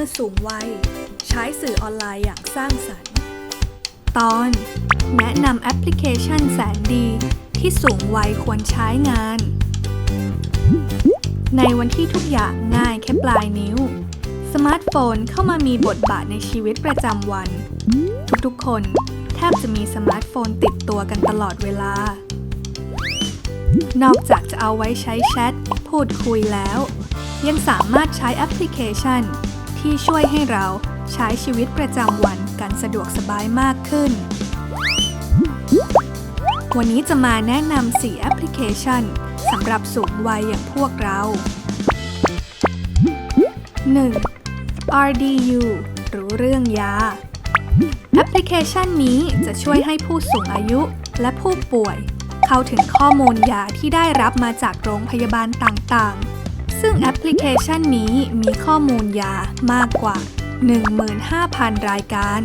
มือสูงวัย ใช้สื่อออนไลน์อย่างสร้างสรรค์ ตอน แนะนำแอปพลิเคชันแสนดีที่สูงวัยควรใช้งาน ในวันที่ทุกอย่างง่ายแค่ปลายนิ้ว สมาร์ทโฟนเข้ามามีบทบาทในชีวิตประจำวัน ทุกๆ คนแทบจะมีสมาร์ทโฟนติดตัวกันตลอดเวลา นอกจากจะเอาไว้ใช้แชท พูดคุยแล้ว ยังสามารถใช้แอปพลิเคชัน ที่ช่วยให้เราใช้ชีวิตประจำวันกันสะดวกสบายมากขึ้น วันนี้จะมาแนะนำ4แอปพลิเคชันสำหรับสูงวัยอย่างพวกเรา 1. RDU รู้เรื่องยา แอปพลิเคชันนี้จะช่วยให้ผู้สูงอายุและผู้ป่วย เข้าถึงข้อมูลยาที่ได้รับมาจากโรงพยาบาลต่างๆ ซึ่งแอปพลิเคชันนี้มีข้อมูลยามากกว่า 15,000 รายการ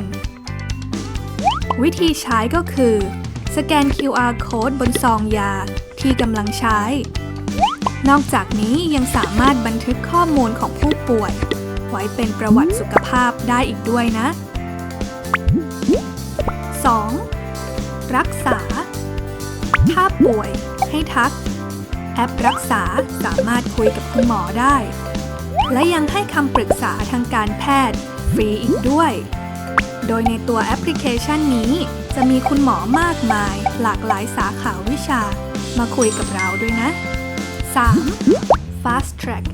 วิธีใช้ก็คือ สแกน QR code บนซองยาที่กำลังใช้ นอกจากนี้ยังสามารถบันทึกข้อมูลของผู้ป่วย ไว้เป็นประวัติสุขภาพได้อีกด้วยนะ 2. รักษา ถ้าป่วยให้ทัก แอปรักษาสามารถคุยกับคุณหมอได้ และยังให้คำปรึกษาทางการแพทย์ ฟรีอีกด้วย โดยในตัวแอปพลิเคชันนี้ จะมีคุณหมอมากมาย หลากหลายสาขาวิชา มาคุยกับเราด้วยนะ 3. Fast Track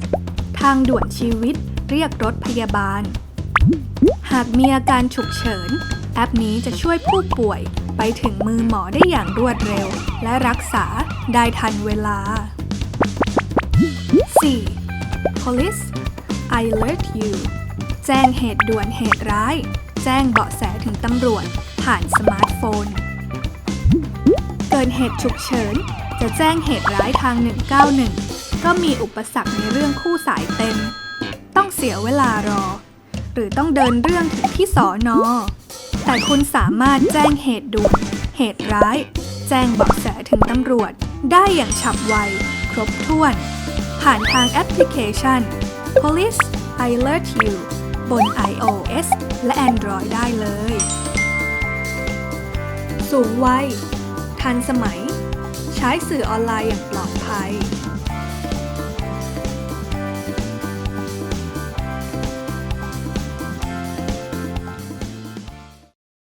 ทางด่วนชีวิตเรียกรถพยาบาล หากมีอาการฉุกเฉิน แอปนี้จะช่วยผู้ป่วยไปถึงมือหมอได้อย่างรวดเร็ว และรักษาได้ทันเวลา 4. Police I alert you แจ้งเหตุด่วนเหตุร้าย แจ้งเบาะแสถึงตำรวจ ผ่านสมาร์ทโฟน เกิดเหตุฉุกเฉิน จะแจ้งเหตุร้ายทาง 191 ก็มีอุปสรรคในเรื่องคู่สายเต็ม ต้องเสียเวลารอ หรือต้องเดินเรื่องถึงที่สอนอ แต่คุณสามารถแจ้งเหตุด่วนเหตุร้าย แจ้งเบาะแสถึงตำรวจ ได้อย่างฉับไว ครบถ้วน ผ่านทางแอปพลิเคชัน Police I Alert You บน iOS และ Android ได้เลย สูงวัย ทันสมัย ใช้สื่อออนไลน์อย่างปลอดภัย